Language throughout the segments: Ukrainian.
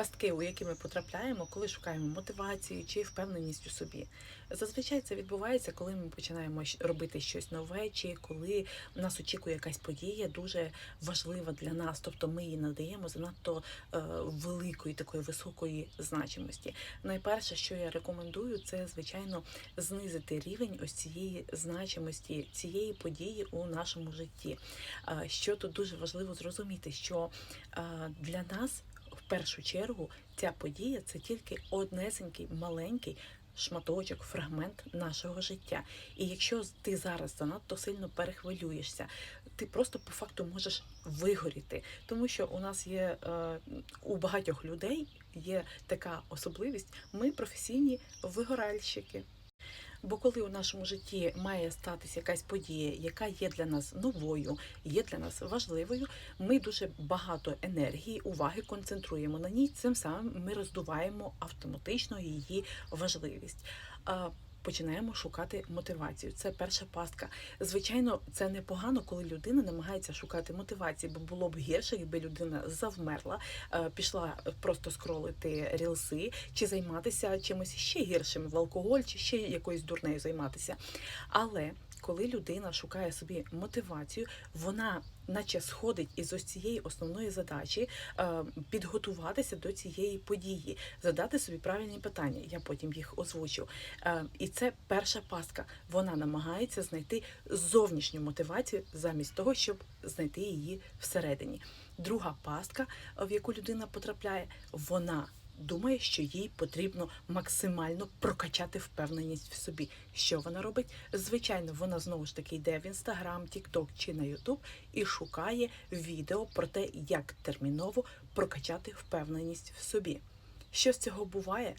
пастки, у які ми потрапляємо, коли шукаємо мотивацію чи впевненість у собі. Зазвичай це відбувається, коли ми починаємо робити щось нове, чи коли нас очікує якась подія дуже важлива для нас, тобто ми її надаємо занадто е, великої такої високої значимості. Найперше, що я рекомендую, це звичайно знизити рівень ось цієї значимості цієї події у нашому житті. А, Що тут дуже важливо зрозуміти, що а, для нас в першу чергу ця подія це тільки однесенький маленький. Шматочок, фрагмент нашого життя. І якщо ти зараз занадто сильно перехвилюєшся, ти просто по факту можеш вигоріти, тому що у нас є е, у багатьох людей є така особливість. Ми професійні вигоральщики. Бо коли у нашому житті має статися якась подія, яка є для нас новою, є для нас важливою, ми дуже багато енергії, уваги концентруємо на ній. Цим самим ми роздуваємо автоматично її важливість. Починаємо шукати мотивацію. Це перша пастка. Звичайно, це непогано, коли людина намагається шукати мотивації, бо було б гірше, якби людина завмерла, е, пішла просто скролити рілси чи займатися чимось ще гіршим в алкоголь, чи ще якоюсь дурнею займатися. Але коли людина шукає собі мотивацію, вона наче сходить із ось цієї основної задачі е, підготуватися до цієї події, задати собі правильні питання. Я потім їх озвучу. Е, І це перша пастка. Вона намагається знайти зовнішню мотивацію замість того, щоб знайти її всередині. Друга пастка, в яку людина потрапляє, вона думає, що їй потрібно максимально прокачати впевненість в собі. Що вона робить? Звичайно, вона знову ж таки йде в інстаграм, тікток чи на ютуб і шукає відео про те, як терміново прокачати впевненість в собі. Що з цього буває?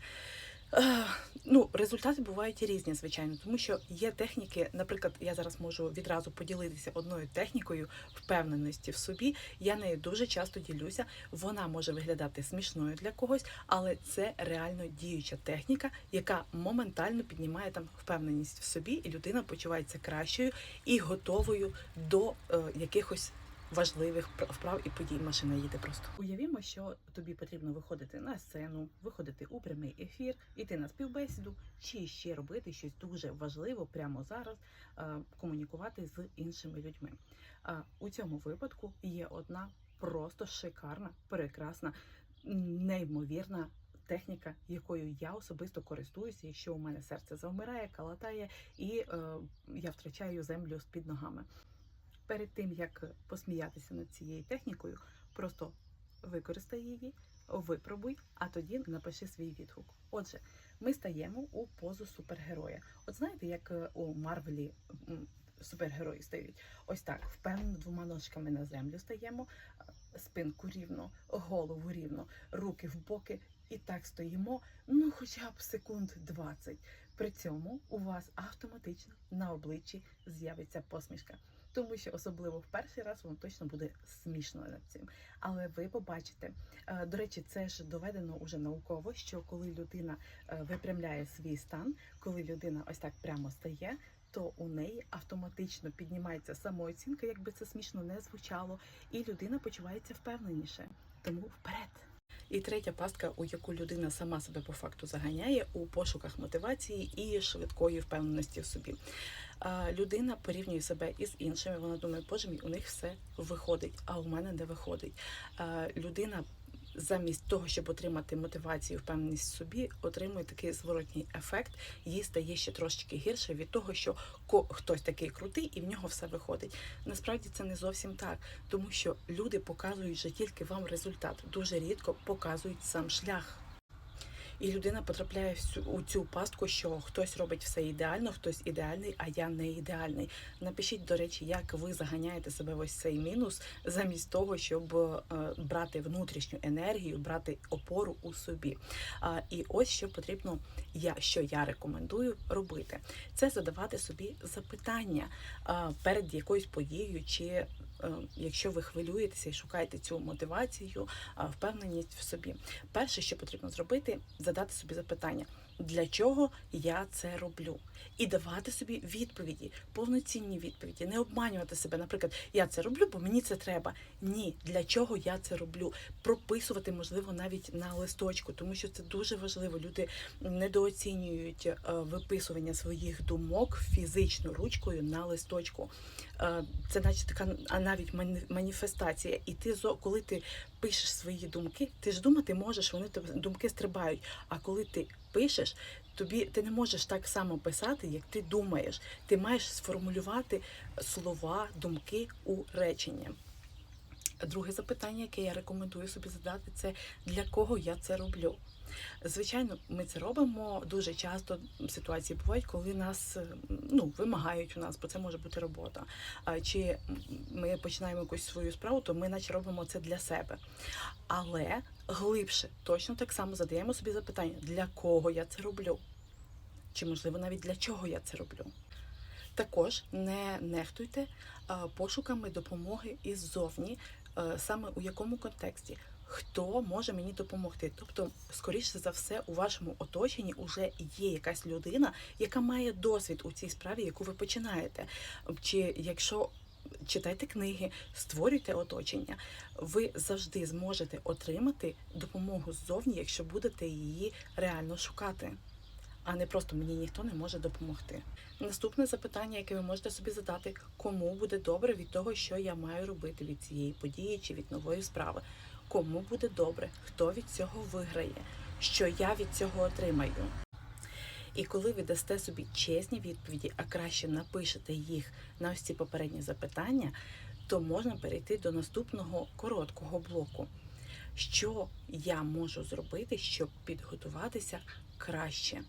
Ну, результати бувають різні, звичайно, тому що є техніки, наприклад, я зараз можу відразу поділитися одною технікою впевненості в собі. Я нею дуже часто ділюся. Вона може виглядати смішною для когось, але це реально діюча техніка, яка моментально піднімає там впевненість в собі, і людина почувається кращою і готовою до е, якихось важливих вправ і подій. Машина їде просто. Уявімо, що тобі потрібно виходити на сцену, виходити у прямий ефір, іти на співбесіду, чи ще робити щось дуже важливе прямо зараз, е, комунікувати з іншими людьми. У цьому випадку є одна просто шикарна, прекрасна, неймовірна. Техніка, якою я особисто користуюся, і що у мене серце завмирає, калатає, і е, я втрачаю землю з під ногами перед тим як посміятися над цією технікою, просто використай її, випробуй, а тоді напиши свій відгук. Отже, ми стаємо у позу супергероя. От знаєте, як е, у Марвелі супергерої стають? Ось так, впевнено, двома ножками на землю стаємо, е, спинку рівно, голову рівно, руки в боки. І так стоїмо, ну хоча б секунд 20. При цьому у вас автоматично на обличчі з'явиться посмішка тому що особливо в перший раз вам точно буде смішно над цим. Але ви побачите, е, до речі, це ж доведено уже науково, що коли людина е, випрямляє свій стан, коли людина ось так прямо стає. То у неї автоматично піднімається самооцінка, якби це смішно не звучало, і людина почувається впевненіше. Тому вперед. І третя пастка, у яку людина сама себе по факту заганяє у пошуках мотивації і швидкої впевненості в собі. Людина порівнює себе із іншими. Вона думає, боже мій, у них все виходить, а у мене не виходить. Людина. Замість того, щоб отримати мотивацію, впевненість в собі, отримує такий зворотній ефект. Їй стає ще трошечки гірше від того, що хтось такий крутий і в нього все виходить. Насправді це не зовсім так, тому що люди показують же тільки вам результат, дуже рідко показують сам шлях. І людина потрапляє у цю пастку, що хтось робить все ідеально, хтось ідеальний, а я не ідеальний. Напишіть, до речі, як ви заганяєте себе в ось цей мінус, замість того, щоб е, брати внутрішню енергію, брати опору у собі. І ось що потрібно, я що я рекомендую робити, це задавати собі запитання перед якоюсь подією чи якщо ви хвилюєтеся і шукаєте цю мотивацію, впевненість в собі. Перше, що потрібно зробити, задати собі запитання, для чого я це роблю, і давати собі відповіді, повноцінні відповіді, не обманювати себе. Наприклад, я це роблю, бо мені це треба. Ні, для чого я це роблю? Прописувати можливо навіть на листочку, тому що це дуже важливо. Люди недооцінюють е, виписування своїх думок фізично ручкою на листочку. Е, Це наче така а навіть мані- маніфестація. І ти коли ти пишеш свої думки, ти ж думати можеш, вони тебе думки стрибають. А коли ти пишеш, тобі ти не можеш так само писати, як ти думаєш. Ти маєш сформулювати слова, думки у речення. Друге запитання, яке я рекомендую собі задати, це для кого я це роблю. Звичайно, ми це робимо дуже часто. Ситуації бувають, коли нас е, ну, вимагають у нас, бо це може бути робота. Чи ми починаємо якусь свою справу, то ми наче робимо це для себе. Але глибше точно так само задаємо собі запитання, для кого я це роблю? Чи можливо навіть для чого я це роблю? Також не нехтуйте пошуками допомоги іззовні, е, саме у якому контексті. Хто може мені допомогти? Тобто, скоріше за все, у вашому оточенні вже є якась людина, яка має досвід у цій справі, яку ви починаєте. Чи якщо читайте книги, створюйте оточення, ви завжди зможете отримати допомогу ззовні, якщо будете її реально шукати а не просто мені ніхто не може допомогти. Наступне запитання, яке ви можете собі задати, кому буде добре від того, що я маю робити від цієї події чи від нової справи. Кому буде добре, хто від цього виграє, що я від цього отримаю. І коли ви дасте собі чесні відповіді, а краще напишете їх на ось ці попередні запитання, то можна перейти до наступного короткого блоку. Що я можу зробити, щоб підготуватися краще?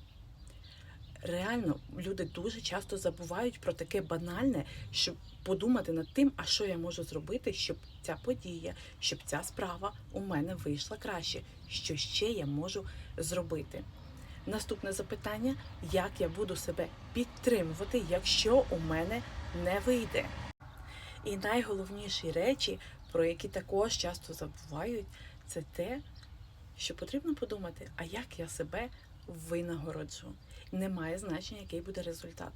Реально люди дуже часто забувають про таке банальне, щоб подумати над тим, а що я можу зробити, щоб ця подія, щоб ця справа у мене вийшла краще. Що ще я можу зробити? Наступне запитання: як я буду себе підтримувати, якщо у мене не вийде? І найголовніші речі, про які також часто забувають, це те, що потрібно подумати, а як я себе винагороджу. Немає значення, який буде результат.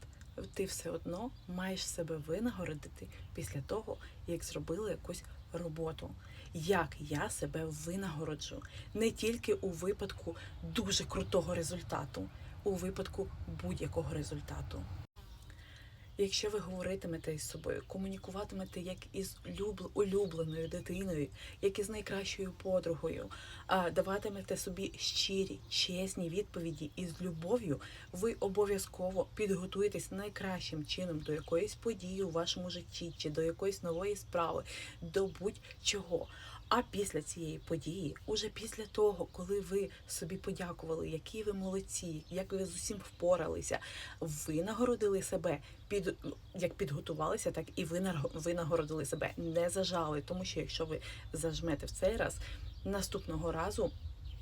Ти все одно маєш себе винагородити після того, як зробили якусь роботу. Як я себе винагороджу не тільки у випадку дуже крутого результату, у випадку будь-якого результату. Якщо ви говоритимете із собою, комунікуватимете як із улюбленою дитиною, як із найкращою подругою, даватимете собі щирі, чесні відповіді із любов'ю, ви обов'язково підготуєтесь найкращим чином до якоїсь події у вашому житті чи до якоїсь нової справи, до будь-чого. А після цієї події, уже після того, коли ви собі подякували, які ви молодці, як ви з усім впоралися, ви нагородили себе під як підготувалися, так і ви ви нагородили себе, не зажали. Тому що якщо ви зажмете в цей раз, наступного разу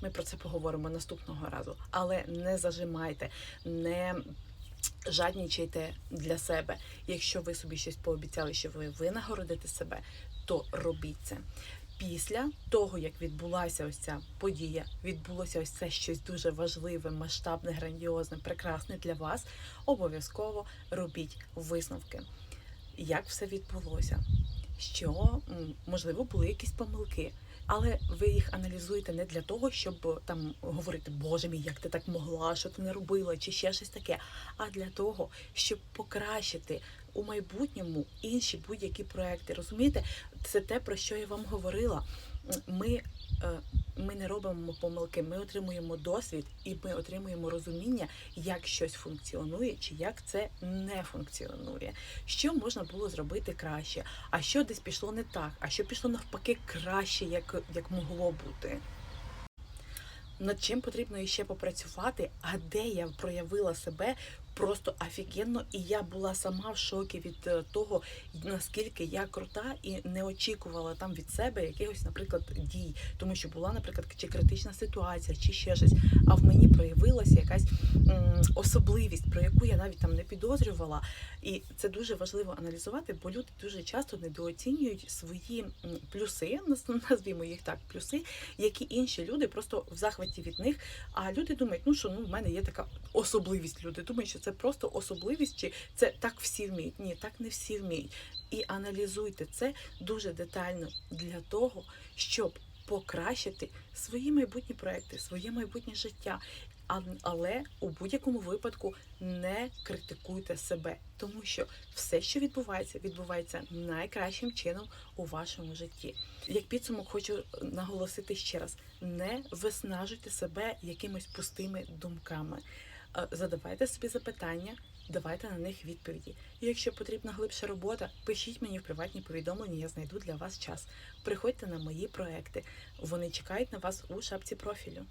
ми про це поговоримо наступного разу, але не зажимайте, не жаднічайте для себе. Якщо ви собі щось пообіцяли, що ви винагородите себе, то робіть це. Після того, як відбулася ось ця подія, відбулося ось це щось дуже важливе, масштабне, грандіозне, прекрасне для вас, обов'язково робіть висновки. Як все відбулося? Що можливо були якісь помилки, але ви їх аналізуєте не для того, щоб там говорити, Боже мій, як ти так могла, що ти не робила, чи ще щось таке, а для того, щоб покращити у майбутньому інші будь-які проекти. Розумієте, це те, про що я вам говорила. Ми, е, ми не робимо помилки, ми отримуємо досвід і ми отримуємо розуміння, як щось функціонує чи як це не функціонує. Що можна було зробити краще, а що десь пішло не так, а що пішло навпаки краще, як, як могло бути. Над чим потрібно іще попрацювати, а де я проявила себе просто офігенно, і я була сама в шокі від е, того, наскільки я крута і не очікувала там від себе якихось, наприклад, дій, тому що була, наприклад, чи критична ситуація, чи ще щось. А в мені проявилася якась особливість, про яку я навіть там не підозрювала. І це дуже важливо аналізувати, бо люди дуже часто недооцінюють свої плюси, наз- назвімо їх так, плюси, які інші люди просто в захваті від них. А люди думають, ну що ну в мене є така особливість. Люди думають, що це просто особливість, чи це так всі вміють. Ні, так не всі вміють. І аналізуйте це дуже детально для того, щоб покращити свої майбутні проекти, своє майбутнє життя. Але у будь-якому випадку не критикуйте себе, тому що все, що відбувається, відбувається найкращим чином у вашому житті. Як підсумок, хочу наголосити ще раз: не виснажуйте себе якимись пустими думками. Е, Задавайте собі запитання, давайте на них відповіді. І якщо потрібна глибша робота, пишіть мені в приватні повідомлення, я знайду для вас час. Приходьте на мої проекти. Вони чекають на вас у шапці профілю.